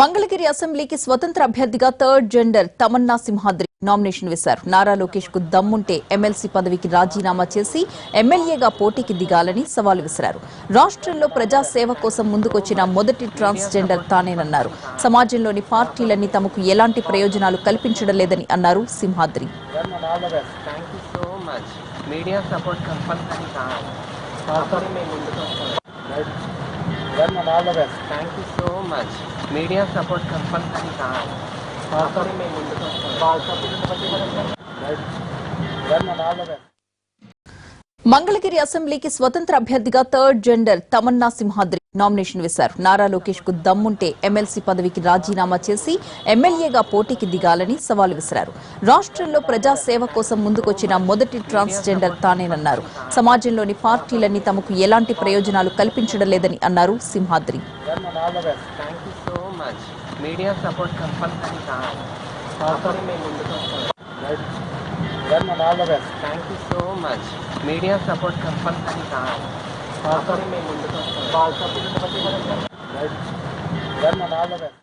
మంగళగిరి అసెంబ్లీకి స్వతంత్ర అభ్యర్థిగా third gender Tamanna Simhadri nomination వేశారు. నారా లోకేష్కు దమ్ముంటే ఎమ్మెల్సీ పదవికి రాజీనామా చేసి ఎమ్మెల్యేగా పోటీకి దిగాలని సవాలు విసిరారు. రాష్ట్రంలో ప్రజాసేవ కోసం ముందుకొచ్చిన మొదటి ట్రాన్స్ జెండర్ తానేనన్నారు. సమాజంలోని పార్టీలన్నీ తమకు ఎలాంటి ప్రయోజనాలు కల్పించడం లేదని అన్నారు Simhadri. Media support compulsory done and all the best. Thank you so much. Media support compulsory kaha hai. Balsa. Balsa. Done and all the best. Mangalagiri అసెంబ్లీకి స్వతంత్ర అభ్యర్థిగా third gender Tamanna Simhadri nomination వేశారు. నారా లోకేష్కు దమ్ముంటే MLC పదవికి రాజీనామా చేసి ఎమ్మెల్యేగా పోటీకి దిగాలని సవాల్ విసిరారు. రాష్ట్రంలో ప్రజాసేవ కోసం ముందుకొచ్చిన మొదటి ట్రాన్స్జెండర్ తానేనన్నారు. సమాజంలోని పార్టీలన్నీ తమకు ఎలాంటి ప్రయోజనాలు కల్పించడం లేదని అన్నారు Simhadri. done and all the best. Thank you so much. Media support compulsory कहाँ है? बाल सब बाल सब right. Done and all the best.